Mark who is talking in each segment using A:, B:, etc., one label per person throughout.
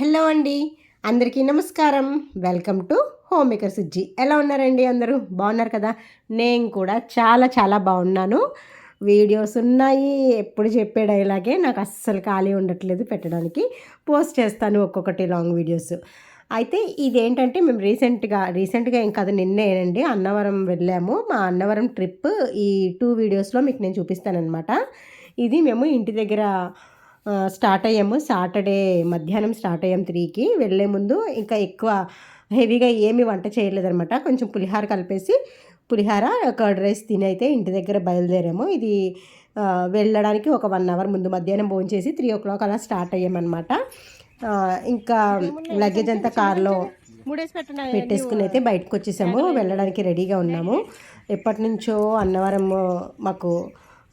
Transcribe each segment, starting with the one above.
A: Hello అండి. అందరికీ నమస్కారం. Welcome to home maker Sujji. ఎలా ఉన్నారండి అందరూ? బాగున్నారు కదా? నేను కూడా చాలా చాలా బాగున్నాను. వీడియోస్ ఉన్నాయి. ఎప్పుడు చెప్పే డైలాగే నాకు అస్సలు ఖాళీ ఉండట్లేదు పెట్టడానికి. పోస్ట్ చేస్తాను ఒక్కొక్కటి లాంగ్ వీడియోస్. అయితే ఇదేంటంటే మేము రీసెంట్గా రీసెంట్గా ఏం కాదు నిన్నేనండి అన్నవరం వెళ్ళాము. మా అన్నవరం ట్రిప్ ఈ టూ వీడియోస్లో మీకు నేను చూపిస్తానమాట ఇది మేము ఇంటి దగ్గర స్టార్ట్ అయ్యాము. సాటర్డే మధ్యాహ్నం స్టార్ట్ అయ్యాం త్రీకి. వెళ్ళే ముందు ఇంకా ఎక్కువ హెవీగా ఏమి వంట చేయలేదనమాట కొంచెం పులిహార కలిపేసి పులిహార కర్డ్ రైస్ తిని అయితే ఇంటి దగ్గర బయలుదేరాము. ఇది వెళ్ళడానికి ఒక వన్ అవర్ ముందు మధ్యాహ్నం భోజనం చేసి త్రీ ఓ క్లాక్ అలా స్టార్ట్ అయ్యామన్నమాట. ఇంకా లగేజ్ అంతా కార్లో పెట్టేసుకుని అయితే బయటకు వచ్చేసాము. వెళ్ళడానికి రెడీగా ఉన్నాము. ఎప్పటి నుంచో అన్నవరం మాకు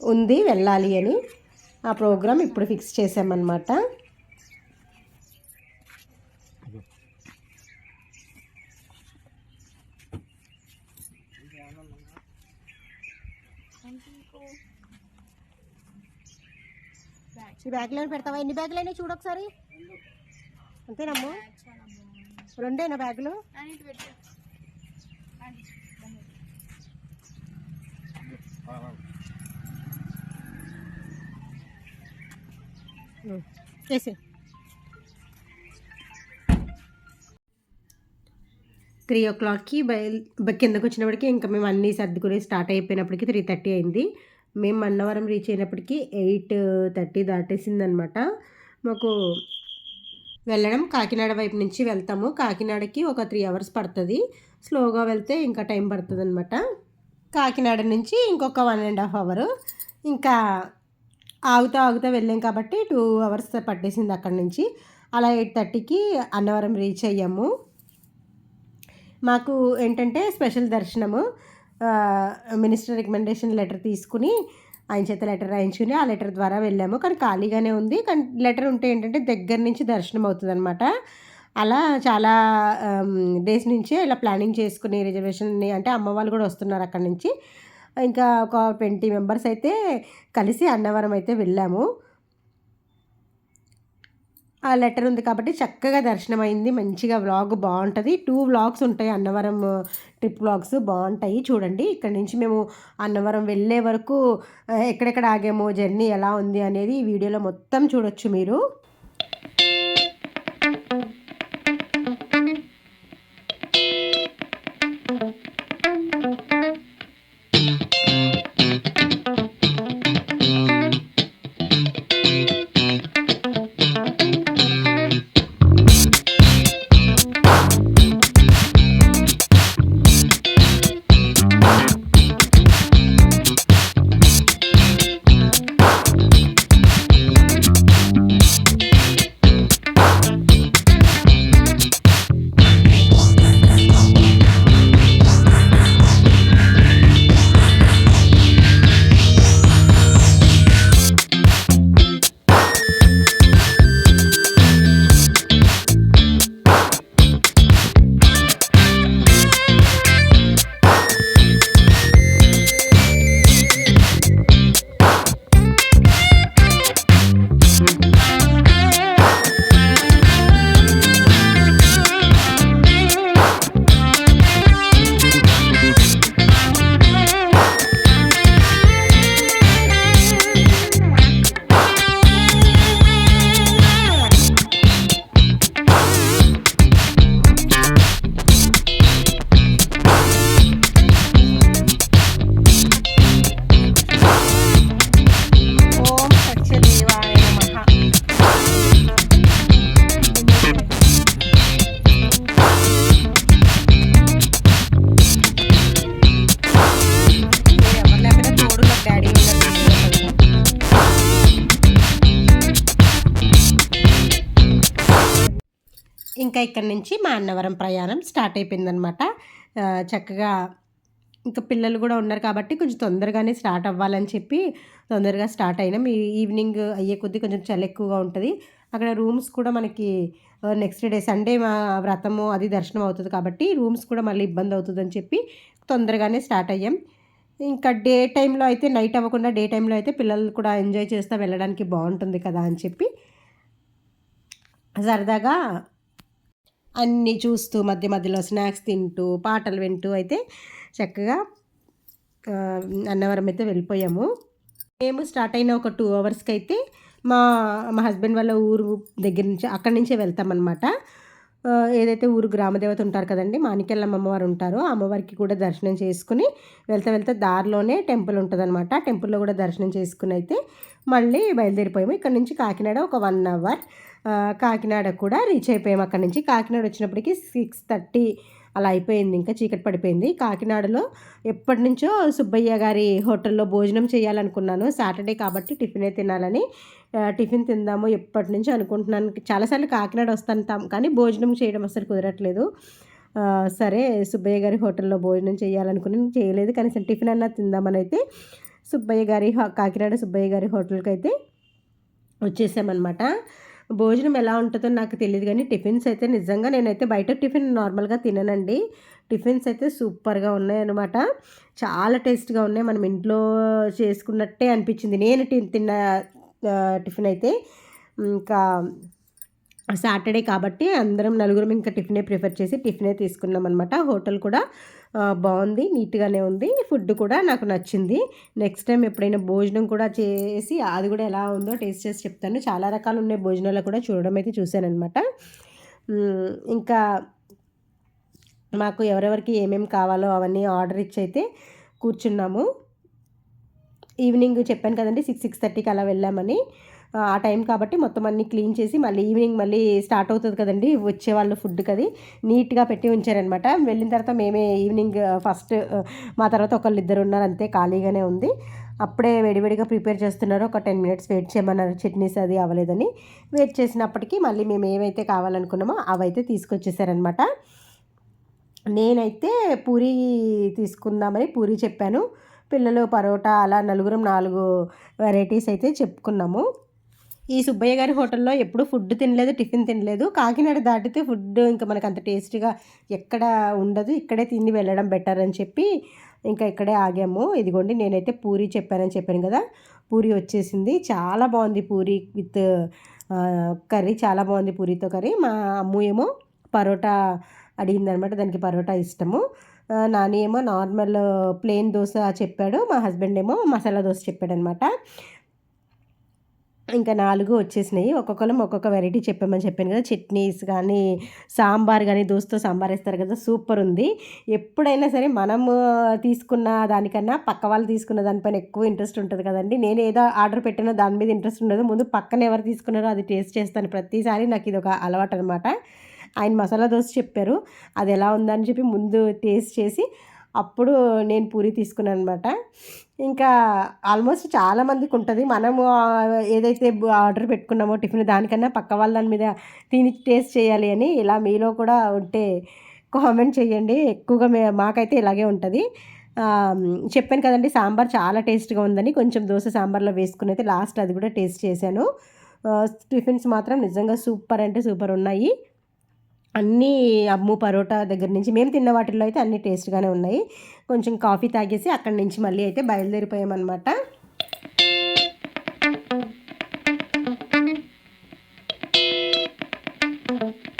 A: ఉంది వెళ్ళాలి అని. ఆ ప్రోగ్రామ్ ఇప్పుడు ఫిక్స్ చేసామన్నమాట. ఈ బ్యాగ్లో పెడతావా? ఎన్ని బ్యాగులు అయినా చూడు ఒకసారి. అంతేనమ్మా? రెండేనా బ్యాగులు? చేసి త్రీ ఓ క్లాక్కి బయలు కిందకు వచ్చినప్పటికి ఇంకా మేము అన్నీ సర్దుకుని స్టార్ట్ అయిపోయినప్పటికి త్రీ థర్టీ అయింది. మేము అన్నవరం రీచ్ అయినప్పటికీ ఎయిట్ థర్టీ దాటేసిందనమాట. మాకు వెళ్ళడం కాకినాడ వైపు నుంచి వెళ్తాము. కాకినాడకి ఒక త్రీ అవర్స్ పడుతుంది. స్లోగా వెళ్తే ఇంకా టైం పడుతుంది అనమాట కాకినాడ నుంచి ఇంకొక వన్ అండ్ హాఫ్ అవర్. ఇంకా ఆగుతా ఆగుతా వెళ్ళాం కాబట్టి టూ అవర్స్ పట్టేసింది అక్కడి నుంచి. అలా ఎయిట్ థర్టీకి అన్నవరం రీచ్ అయ్యాము. మాకు ఏంటంటే స్పెషల్ దర్శనము మినిస్టర్ రికమెండేషన్ లెటర్ తీసుకుని ఆయన చేత లెటర్ రాయించుకుని ఆ లెటర్ ద్వారా వెళ్ళాము. కానీ ఖాళీగానే ఉంది. కానీ లెటర్ ఉంటే ఏంటంటే దగ్గర నుంచి దర్శనం అవుతుంది అనమాట అలా చాలా డేస్ నుంచే ఇలా ప్లానింగ్ చేసుకుని రిజర్వేషన్ని అంటే అమ్మ వాళ్ళు కూడా వస్తున్నారు అక్కడి నుంచి. ఇంకా ఒక ట్వంటీ మెంబర్స్ అయితే కలిసి అన్నవరం అయితే వెళ్ళాము. ఆ లెటర్ ఉంది కాబట్టి చక్కగా దర్శనం అయింది మంచిగా వ్లాగ్ బాగుంటుంది. టూ వ్లాగ్స్ ఉంటాయి అన్నవరం ట్రిప్ వ్లాగ్స్ బాగుంటాయి. చూడండి ఇక్కడ నుంచి మేము అన్నవరం వెళ్ళే వరకు ఎక్కడెక్కడ ఆగాము జర్నీ ఎలా ఉంది అనేది ఈ వీడియోలో మొత్తం చూడొచ్చు మీరు. ఇంకా ఇక్కడ నుంచి మా అన్నవరం ప్రయాణం స్టార్ట్ అయిపోయిందనమాట చక్కగా ఇంకా పిల్లలు కూడా ఉన్నారు కాబట్టి కొంచెం తొందరగానే స్టార్ట్ అవ్వాలని చెప్పి తొందరగా స్టార్ట్ అయినాం. ఈ ఈవినింగ్ అయ్యే కొద్దీ కొంచెం చలి ఎక్కువగా ఉంటుంది. అక్కడ రూమ్స్ కూడా మనకి నెక్స్ట్ డే సండే మా వ్రతము అది దర్శనం అవుతుంది కాబట్టి రూమ్స్ కూడా మళ్ళీ ఇబ్బంది అవుతుందని చెప్పి తొందరగానే స్టార్ట్ అయ్యాం. ఇంకా డే టైంలో అయితే నైట్ అవ్వకుండా డే టైంలో అయితే పిల్లలు కూడా ఎంజాయ్ చేస్తూ వెళ్ళడానికి బాగుంటుంది కదా అని చెప్పి సరదాగా అన్నీ చూస్తూ మధ్య మధ్యలో స్నాక్స్ తింటూ పాటలు వింటూ అయితే చక్కగా అన్నవరం అయితే వెళ్ళిపోయాము. మేము స్టార్ట్ అయిన ఒక టూ అవర్స్కి అయితే మా మా హస్బెండ్ వాళ్ళ ఊరు దగ్గర నుంచి అక్కడి నుంచే వెళ్తామన్నమాట. ఏదైతే ఊరు గ్రామదేవత ఉంటారు కదండి మాణికెళ్ళమ్మ అమ్మవారు ఉంటారో. అమ్మవారికి కూడా దర్శనం చేసుకుని వెళ్తా వెళ్తే దారిలోనే టెంపుల్ ఉంటుందన్నమాట. టెంపుల్లో కూడా దర్శనం చేసుకుని అయితే మళ్ళీ బయలుదేరిపోయాము. ఇక్కడ నుంచి కాకినాడ ఒక వన్ అవర్. కాకినాడ కూడా రీచ్ అయిపోయాము అక్కడ నుంచి. కాకినాడ వచ్చినప్పటికి సిక్స్ థర్టీ అలా అయిపోయింది. ఇంకా చీకటి పడిపోయింది. కాకినాడలో ఎప్పటి నుంచో సుబ్బయ్య గారి హోటల్లో భోజనం చేయాలనుకున్నాను. సాటర్డే కాబట్టి టిఫినే తినాలని టిఫిన్ తిందాము ఎప్పటి నుంచో అనుకుంటున్నాను చాలాసార్లు కాకినాడ వస్తాను కానీ భోజనం చేయడం అసలు కుదరట్లేదు. సరే సుబ్బయ్య గారి హోటల్లో భోజనం చేయాలనుకుని చేయలేదు. కనీసం టిఫిన్ అన్నా తిందామని అయితే సుబ్బయ్య గారి కాకినాడ సుబ్బయ్య గారి హోటల్కి అయితే వచ్చేసామన్నమాట. భోజనం ఎలా ఉంటుందో నాకు తెలియదు కానీ టిఫిన్స్ అయితే నిజంగా నేనైతే బయట టిఫిన్ నార్మల్గా తిననండి. టిఫిన్స్ అయితే సూపర్గా ఉన్నాయి అనమాట చాలా టేస్ట్గా ఉన్నాయి. మనం ఇంట్లో చేసుకున్నట్టే అనిపించింది. నేను తిన్న టిఫిన్ అయితే ఇంకా సాటర్డే కాబట్టి అందరం నలుగురం ఇంకా టిఫినే ప్రిఫర్ చేసి టిఫినే తీసుకున్నాం అనమాట హోటల్ కూడా బాగుంది నీట్గానే ఉంది. ఫుడ్ కూడా నాకు నచ్చింది. నెక్స్ట్ టైం ఎప్పుడైనా భోజనం కూడా చేసి అది కూడా ఎలా ఉందో టేస్ట్ చేసి చెప్తాను. చాలా రకాలు ఉన్నాయి భోజనాలు కూడా చూడడం అయితే చూశానమాట ఇంకా మాకు ఎవరెవరికి ఏమేమి కావాలో అవన్నీ ఆర్డర్ ఇచ్చి అయితే కూర్చున్నాము. ఈవినింగ్ చెప్పాను కదండి సిక్స్ సిక్స్ థర్టీకి అలా వెళ్ళామని. ఆ టైం కాబట్టి మొత్తం అన్ని క్లీన్ చేసి మళ్ళీ ఈవినింగ్ మళ్ళీ స్టార్ట్ అవుతుంది కదండి వచ్చేవాళ్ళు ఫుడ్ కది. నీట్గా పెట్టి ఉంచారనమాట. వెళ్ళిన తర్వాత మేమే ఈవినింగ్ ఫస్ట్ మా తర్వాత ఒకళ్ళు ఇద్దరు ఉన్నారు అంతే ఖాళీగానే ఉంది. అప్పుడే వేడివేడిగా ప్రిపేర్ చేస్తున్నారు. ఒక టెన్ మినిట్స్ వెయిట్ చేయమన్నారు చట్నీస్ అది అవ్వలేదని. వెయిట్ చేసినప్పటికీ మళ్ళీ మేము ఏవైతే కావాలనుకున్నామో అవైతే తీసుకొచ్చేసారనమాట. నేనైతే పూరి తీసుకుందామని పూరి చెప్పాను. పిల్లలు పరోటా అలా నలుగురం నాలుగు వెరైటీస్ అయితే చెప్పుకున్నాము. ఈ సుబ్బయ్య గారి హోటల్లో ఎప్పుడు ఫుడ్ తినలేదు టిఫిన్ తినలేదు. కాకినాడ దాటితే ఫుడ్ ఇంకా మనకు అంత టేస్టీగా ఎక్కడ ఉండదు. ఇక్కడే తిని వెళ్ళడం బెటర్ అని చెప్పి ఇంకా ఇక్కడే ఆగాము. ఇదిగోండి నేనైతే పూరి చెప్పానని చెప్పాను కదా. పూరి వచ్చేసింది. చాలా బాగుంది పూరి విత్ కర్రీ. చాలా బాగుంది పూరితో కర్రీ. మా అమ్ము ఏమో పరోటా అడిగిందనమాట. దానికి పరోటా ఇష్టము. నాని ఏమో నార్మల్ ప్లెయిన్ దోశ చెప్పాడు. మా హస్బెండ్ ఏమో మసాలా దోశ చెప్పాడనమాట. ఇంకా నాలుగు వచ్చేసినాయి. ఒక్కొక్కరం ఒక్కొక్క వెరైటీ చెప్పామని చెప్పాను కదా. చట్నీస్ కానీ సాంబార్ కానీ దోస్తో సాంబార్ వేస్తారు కదా. సూపర్ ఉంది. ఎప్పుడైనా సరే మనము తీసుకున్న దానికన్నా పక్క వాళ్ళు తీసుకున్న దానిపైన ఎక్కువ ఇంట్రెస్ట్ ఉంటుంది కదండి. నేను ఏదో ఆర్డర్ పెట్టినా దాని మీద ఇంట్రెస్ట్ ఉండదు. ముందు పక్కన ఎవరు తీసుకున్నారో అది టేస్ట్ చేస్తాను. ప్రతిసారి నాకు ఇది ఒక అలవాటు అనమాట ఆయన మసాలా దోశ చెప్పారు. అది ఎలా ఉందని చెప్పి ముందు టేస్ట్ చేసి అప్పుడు నేను పూరి తీసుకున్నాను అనమాట ఇంకా ఆల్మోస్ట్ చాలామందికి ఉంటుంది. మనము ఏదైతే ఆర్డర్ పెట్టుకున్నామో టిఫిన్ దానికన్నా పక్క వాళ్ళ దాని మీద తిని టేస్ట్ చేయాలి అని ఇలా మీలో కూడా ఉంటే కామెంట్ చేయండి. ఎక్కువగా మే మాకైతే ఇలాగే ఉంటుంది. చెప్పాను కదండి సాంబార్ చాలా టేస్ట్గా ఉందని. కొంచెం దోశ సాంబార్లో వేసుకుని అయితే లాస్ట్ అది కూడా టేస్ట్ చేశాను. టిఫిన్స్ మాత్రం నిజంగా సూపర్ అంటే సూపర్ ఉన్నాయి. అన్నీ అమ్ము పరోటా దగ్గర నుంచి మేము తిన్న వాటిల్లో అయితే అన్నీ టేస్ట్గానే ఉన్నాయి. కొంచెం కాఫీ తాగేసి అక్కడి నుంచి మళ్ళీ అయితే బయలుదేరిపోయామన్నమాట. మళ్ళీ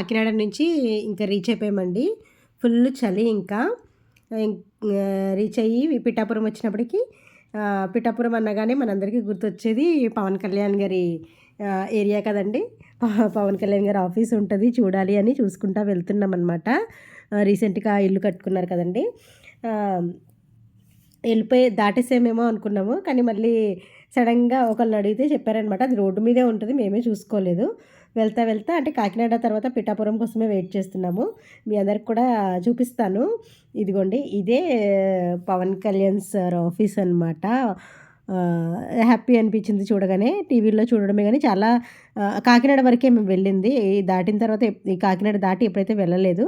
A: కాకినాడ నుంచి ఇంకా రీచ్ అయిపోయామండి. ఫుల్ చలి ఇంకా. రీచ్ అయ్యి పిఠాపురం వచ్చినప్పటికీ పిఠాపురం అనగానే మనందరికీ గుర్తొచ్చేది పవన్ కళ్యాణ్ గారి ఏరియా కదండి. పవన్ కళ్యాణ్ గారి ఆఫీస్ ఉంటుంది చూడాలి అని చూసుకుంటా వెళ్తున్నాం అనమాట రీసెంట్గా ఇల్లు కట్టుకున్నారు కదండి. వెళ్ళిపోయి దాటేసేమేమో అనుకున్నాము. కానీ మళ్ళీ సడన్గా ఒకళ్ళని అడిగితే చెప్పారనమాట అది రోడ్డు మీదే ఉంటుంది మేమే చూసుకోలేదు. వెళ్తా వెళ్తా అంటే కాకినాడ తర్వాత పిఠాపురం కోసమే వెయిట్ చేస్తున్నాము. మీ అందరికి కూడా చూపిస్తాను. ఇదిగోండి ఇదే పవన్ కళ్యాణ్ సార్ ఆఫీస్ అనమాట హ్యాపీ అనిపించింది చూడగానే. టీవీలో చూడడమే కానీ చాలా కాకినాడ వరకే మేము వెళ్ళింది. దాటిన తర్వాత ఈ కాకినాడ దాటి ఎప్పుడైతే వెళ్ళలేదు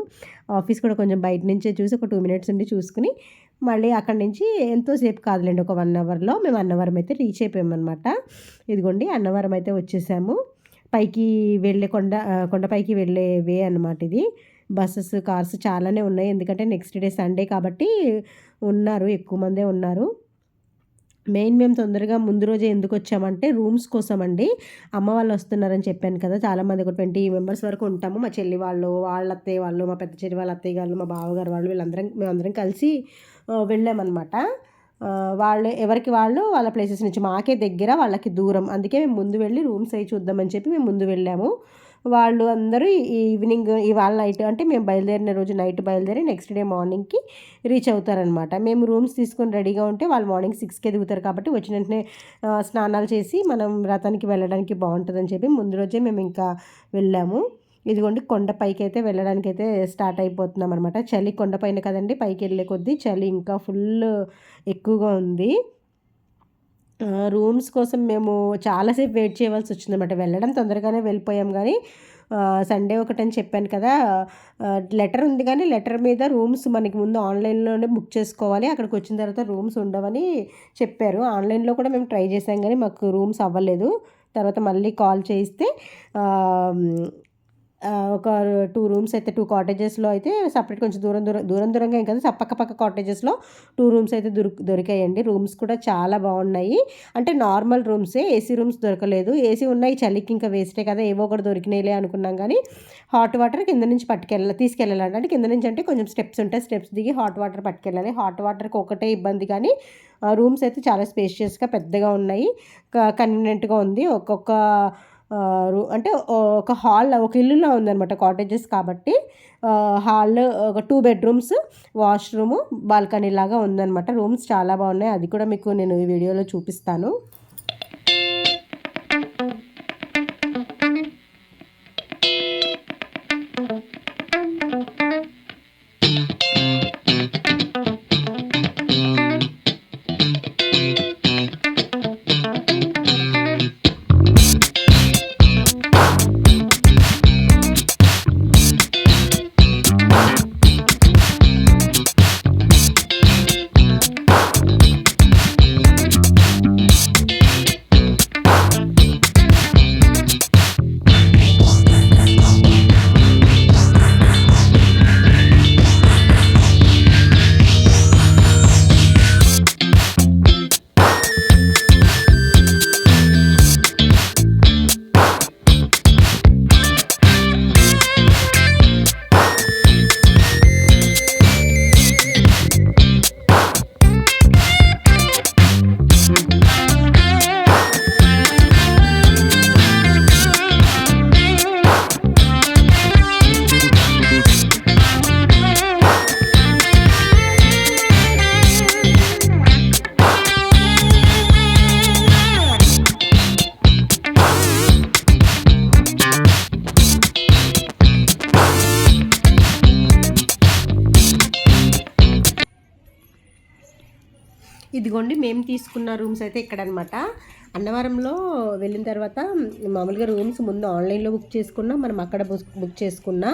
A: ఆఫీస్ కూడా కొంచెం బయట నుంచే చూసి ఒక టూ మినిట్స్ ఉండి చూసుకుని మళ్ళీ అక్కడి నుంచి ఎంతోసేపు కాదులేండి ఒక వన్ అవర్లో మేము అన్నవరం అయితే రీచ్ అయిపోయామన్నమాట. ఇదిగోండి అన్నవరం అయితే వచ్చేసాము. పైకి వెళ్ళే కొండ కొండపైకి వెళ్ళే వే అనమాట ఇది. బస్సెస్ కార్స్ చాలానే ఉన్నాయి. ఎందుకంటే నెక్స్ట్ డే సండే కాబట్టి ఉన్నారు ఎక్కువ మందే ఉన్నారు. మెయిన్ మేము తొందరగా ముందు రోజే ఎందుకు వచ్చామంటే రూమ్స్ కోసం అండి. అమ్మ వాళ్ళు వస్తున్నారని చెప్పాను కదా. చాలామంది ఒక ట్వంటీ మెంబర్స్ వరకు ఉంటాము. మా చెల్లి వాళ్ళు వాళ్ళ అత్తయ్య వాళ్ళు మా పెద్ద చెల్లి వాళ్ళ అత్తయ్య వాళ్ళు మా బావగారు వాళ్ళు వీళ్ళందరం మేమందరం కలిసి వెళ్ళామన్నమాట. వాళ్ళు ఎవరికి వాళ్ళు వాళ్ళ ప్లేసెస్ నుంచి మాకే దగ్గర వాళ్ళకి దూరం. అందుకే మేము ముందు వెళ్ళి రూమ్స్ అవి చూద్దామని చెప్పి మేము ముందు వెళ్ళాము. వాళ్ళు అందరూ ఈవినింగ్ ఇవాళ నైట్ అంటే మేము బయలుదేరిన రోజు నైట్ బయలుదేరి నెక్స్ట్ డే మార్నింగ్కి రీచ్ అవుతారనమాట మేము రూమ్స్ తీసుకొని రెడీగా ఉంటే వాళ్ళు మార్నింగ్ సిక్స్కి ఎదుగుతారు కాబట్టి వచ్చిన వెంటనే స్నానాలు చేసి మనం రథానికి వెళ్ళడానికి బాగుంటుందని చెప్పి ముందు రోజే మేము ఇంకా వెళ్ళాము. ఇదిగోండి కొండపైకి అయితే వెళ్ళడానికి అయితే స్టార్ట్ అయిపోతున్నాం అనమాట చలి కొండపైన కదండి పైకి వెళ్ళే కొద్దీ చలి ఇంకా ఫుల్ ఎక్కువగా ఉంది. రూమ్స్ కోసం మేము చాలాసేపు వెయిట్ చేయవలసి వచ్చిందన్నమాట. వెళ్ళడం తొందరగానే వెళ్ళిపోయాం కానీ సండే ఒకటని చెప్పాను కదా లెటర్ ఉంది కానీ లెటర్ మీద రూమ్స్ మనకి ముందు ఆన్లైన్లోనే బుక్ చేసుకోవాలి. అక్కడికి వచ్చిన తర్వాత రూమ్స్ ఉండవని చెప్పారు. ఆన్లైన్లో కూడా మేము ట్రై చేసాం కానీ మాకు రూమ్స్ అవ్వలేదు. తర్వాత మళ్ళీ కాల్ చేస్తే ఒక టూ రూమ్స్ అయితే టూ కాటేజెస్లో అయితే సపరేట్ కొంచెం దూరం దూరం దూరం దూరంగా ఏం కదా పక్క పక్క కాటేజెస్లో టూ రూమ్స్ అయితే దొరి దొరికాయండి. రూమ్స్ కూడా చాలా బాగున్నాయి. అంటే నార్మల్ రూమ్సే ఏసీ రూమ్స్ దొరకలేదు. ఏసీ ఉన్నాయి చలికి ఇంకా వేస్టే కదా ఏవో ఒకటి దొరికినాయిలే అనుకున్నాం కానీ హాట్ వాటర్ కింద నుంచి పట్టుకెళ్ళాలి తీసుకెళ్ళాలి అంటే కింద నుంచి అంటే కొంచెం స్టెప్స్ ఉంటాయి స్టెప్స్ దిగి హాట్ వాటర్ పట్టుకెళ్ళాలి. హాట్ వాటర్కి ఒకటే ఇబ్బంది కానీ రూమ్స్ అయితే చాలా స్పేషియస్గా పెద్దగా ఉన్నాయి. కన్వీనియంట్గా ఉంది. ఒక్కొక్క అంటే ఒక హాల్ ఒక ఇల్లులో ఉందన్నమాట కాటేజెస్ కాబట్టి. హాల్ ఒక టూ బెడ్రూమ్స్ వాష్రూము బాల్కనీ లాగా ఉందన్నమాట. రూమ్స్ చాలా బాగున్నాయి. అది కూడా మీకు నేను ఈ వీడియోలో చూపిస్తాను. ఇదిగోండి మేము తీసుకున్న రూమ్స్ అయితే ఇక్కడ అనమాట అన్నవరంలో వెళ్ళిన తర్వాత మామూలుగా రూమ్స్ ముందు ఆన్లైన్లో బుక్ చేసుకున్నా మనం అక్కడ బుక్ చేసుకున్న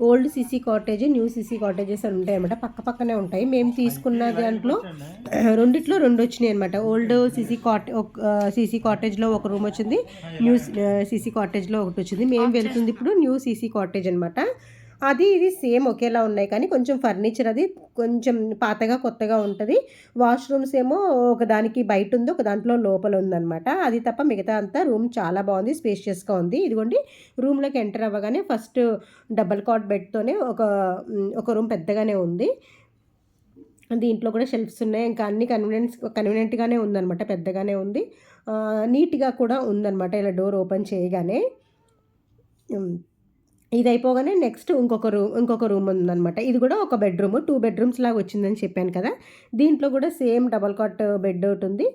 A: old CC cottage new CC cottages అని ఉంటాయి అనమాట పక్క పక్కనే ఉంటాయి. మేము తీసుకున్న దాంట్లో రెండిట్లో రెండు వచ్చినాయి అనమాట ఓల్డ్ సీసీ కాట్ సీసీ కాటేజ్లో ఒక రూమ్ వచ్చింది. న్యూ సీసీ కాటేజ్లో ఒకటి వచ్చింది. మేము వెళ్తుంది ఇప్పుడు న్యూ సీసీ కాటేజ్ అనమాట అది ఇది సేమ్ ఒకేలా ఉన్నాయి. కానీ కొంచెం ఫర్నిచర్ అది కొంచెం పాతగా కొత్తగా ఉంటుంది. వాష్రూమ్స్ ఏమో ఒకదానికి బయట ఉంది ఒక దాంట్లో లోపల ఉందన్నమాట. అది తప్ప మిగతా అంతా రూమ్ చాలా బాగుంది స్పేషియస్గా ఉంది. ఇదిగోండి రూమ్లోకి ఎంటర్ అవ్వగానే ఫస్ట్ డబల్ కాట్ బెడ్తోనే ఒక ఒక రూమ్ పెద్దగానే ఉంది. దీంట్లో కూడా షెల్ఫ్స్ ఉన్నాయి. ఇంకా అన్ని కన్వీనియన్స్ కన్వీనియంట్గానే ఉందన్నమాట పెద్దగానే ఉంది. నీట్గా కూడా ఉందన్నమాట ఇలా డోర్ ఓపెన్ చేయగానే. ఇది అయిపోగానే నెక్స్ట్ ఇంకొక రూమ్ ఇంకొక రూమ్ ఉందన్నమాట. ఇది కూడా ఒక బెడ్రూమ్ టూ బెడ్రూమ్స్ లాగా వచ్చిందని చెప్పాను కదా. దీంట్లో కూడా సేమ్ డబల్ కాట్ బెడ్ ఒకటి ఉంది.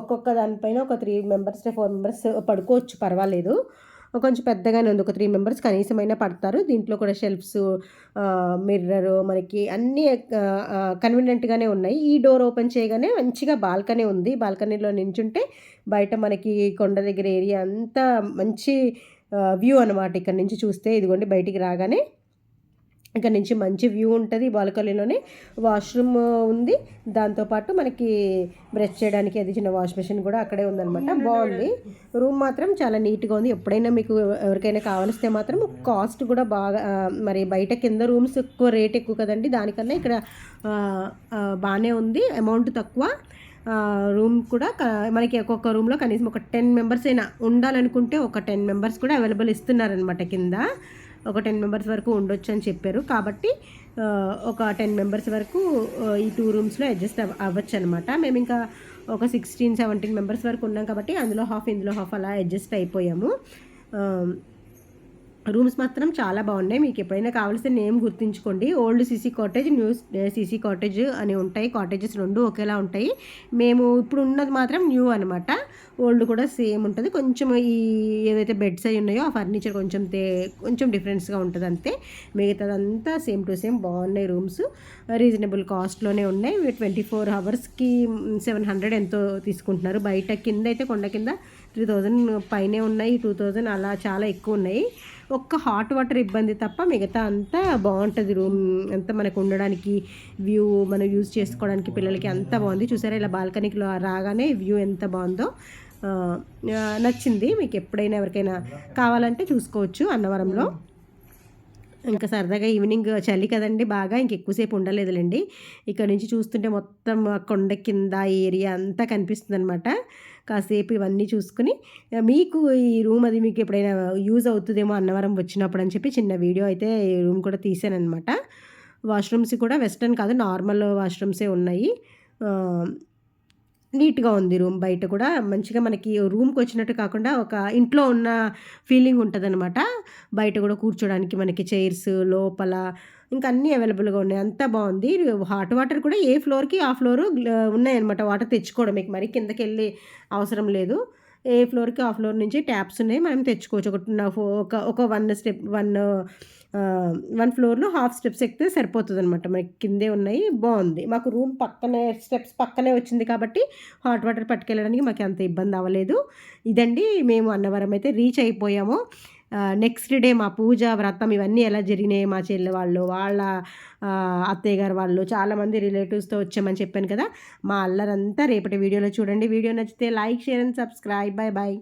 A: ఒక్కొక్క దానిపైన ఒక త్రీ మెంబర్స్ ఫోర్ మెంబర్స్ పడుకోవచ్చు పర్వాలేదు. కొంచెం పెద్దగానే ఉంది ఒక త్రీ మెంబర్స్ కనీసమైనా పడతారు. దీంట్లో కూడా షెల్ఫ్స్ మిర్రర్ మనకి అన్నీ కన్వీనియంట్గానే ఉన్నాయి. ఈ డోర్ ఓపెన్ చేయగానే మంచిగా బాల్కనీ ఉంది. బాల్కనీలో నించుంటే బయట మనకి కొండ దగ్గర ఏరియా అంతా మంచి వ్యూ అనమాట ఇక్కడ నుంచి చూస్తే. ఇదిగోండి బయటికి రాగానే ఇక్కడ నుంచి మంచి వ్యూ ఉంటుంది బాల్కనీలోనే. వాష్రూమ్ ఉంది. దాంతోపాటు మనకి బ్రష్ చేయడానికి అది చిన్న వాష్ మెషిన్ కూడా అక్కడే ఉందన్నమాట. బాగుంది. రూమ్ మాత్రం చాలా నీట్గా ఉంది. ఎప్పుడైనా మీకు ఎవరికైనా కావలిస్తే మాత్రం కాస్ట్ కూడా బాగా మరి బయట కింద రూమ్స్ ఎక్కువ రేట్ ఎక్కువ కదండి. దానికన్నా ఇక్కడ బాగానే ఉంది. అమౌంట్ తక్కువ. రూమ్ కూడా మనకి ఒక్కొక్క రూమ్లో కనీసం ఒక టెన్ మెంబర్స్ అయినా ఉండాలనుకుంటే ఒక టెన్ మెంబర్స్ కూడా అవైలబుల్ ఇస్తున్నారనమాట కింద. ఒక టెన్ మెంబర్స్ వరకు ఉండొచ్చు అని చెప్పారు. కాబట్టి ఒక టెన్ మెంబర్స్ వరకు ఈ టూ రూమ్స్లో అడ్జస్ట్ అవ్వచ్చు అనమాట మేము ఇంకా ఒక సిక్స్టీన్ సెవెంటీన్ మెంబర్స్ వరకు ఉన్నాం కాబట్టి అందులో హాఫ్ ఇందులో హాఫ్ అలా అడ్జస్ట్ అయిపోయాము. రూమ్స్ మాత్రం చాలా బాగున్నాయి. మీకు ఎప్పుడైనా కావాల్సిన నేమ్ గుర్తుంచుకోండి. Old CC cottage new CC cottage అని ఉంటాయి. కాటేజెస్ రెండు ఒకేలా ఉంటాయి. మేము ఇప్పుడు ఉన్నది మాత్రం న్యూ అనమాట ఓల్డ్ కూడా సేమ్ ఉంటుంది. కొంచెం ఈ ఏదైతే బెడ్స్ అయి ఉన్నాయో ఆ ఫర్నిచర్ కొంచెం తే కొంచెం డిఫరెన్స్గా ఉంటుంది అంతే. మిగతాదంతా సేమ్ టు సేమ్ బాగున్నాయి రూమ్స్. రీజనబుల్ కాస్ట్లోనే ఉన్నాయి. ట్వంటీ ఫోర్ అవర్స్కి సెవెన్ హండ్రెడ్ ఎంతో తీసుకుంటున్నారు. బయట కింద అయితే కొండ కింద త్రీ థౌజండ్ పైనే ఉన్నాయి. టూ థౌజండ్ అలా చాలా ఎక్కువ ఉన్నాయి. ఒక్క హాట్ వాటర్ ఇబ్బంది తప్ప మిగతా అంతా బాగుంటుంది రూమ్. అంతా మనకు ఉండడానికి వ్యూ మనం యూజ్ చేసుకోవడానికి పిల్లలకి అంతా బాగుంది. చూసారా ఇలా బాల్కనీలో రాగానే వ్యూ ఎంత బాగుందో. నచ్చింది. మీకు ఎప్పుడైనా ఎవరికైనా కావాలంటే చూసుకోవచ్చు అన్నవరంలో. ఇంకా సరదాగా ఈవినింగ్ చలి కదండి బాగా ఇంక ఎక్కువసేపు ఉండలేదులేండి. ఇక్కడ నుంచి చూస్తుంటే మొత్తం కొండ కింద ఏరియా అంతా కనిపిస్తుంది అనమాట కాసేపు ఇవన్నీ చూసుకుని మీకు ఈ రూమ్ అది మీకు ఎప్పుడైనా యూజ్ అవుతుందేమో అన్నవరం వచ్చినప్పుడు అని చెప్పి చిన్న వీడియో అయితే ఈ రూమ్ కూడా తీసానమాట వాష్రూమ్స్ కూడా వెస్ట్రన్ కాదు నార్మల్ వాష్రూమ్సే ఉన్నాయి. నీట్గా ఉంది రూమ్ బయట కూడా. మంచిగా మనకి రూమ్కి వచ్చినట్టు కాకుండా ఒక ఇంట్లో ఉన్న ఫీలింగ్ ఉంటుంది అనమాట బయట కూడా కూర్చోడానికి మనకి చైర్స్ లోపల ఇంకా అన్నీ అవైలబుల్గా ఉన్నాయి. అంతా బాగుంది. హాట్ వాటర్ కూడా ఏ ఫ్లోర్కి ఆ ఫ్లోరు ఉన్నాయన్నమాట. వాటర్ తెచ్చుకోవడం మీకు మరి కిందకి వెళ్ళి అవసరం లేదు. ఏ ఫ్లోర్కి ఆ ఫ్లోర్ నుంచి ట్యాప్స్ ఉన్నాయి. మనం తెచ్చుకోవచ్చు. ఒక ఒక వన్ స్టెప్ వన్ వన్ ఫ్లోర్లో హాఫ్ స్టెప్స్ ఎక్కితే సరిపోతుంది అనమాట మనకి కిందే ఉన్నాయి. బాగుంది. మాకు రూమ్ పక్కనే స్టెప్స్ పక్కనే వచ్చింది కాబట్టి హాట్ వాటర్ పట్టుకెళ్ళడానికి మాకు అంత ఇబ్బంది అవ్వలేదు. ఇదండి మేము అన్నవరం అయితే రీచ్ అయిపోయాము. నెక్స్ట్ డే మా పూజ వ్రతం ఇవన్నీ ఎలా జరిగినాయి మా చెల్లె వాళ్ళు వాళ్ళ అత్తయ్య గారు వాళ్ళు చాలామంది రిలేటివ్స్తో వచ్చామని చెప్పాను కదా. మా అల్లరంతా రేపటి వీడియోలో చూడండి. వీడియో నచ్చితే like share and subscribe bye bye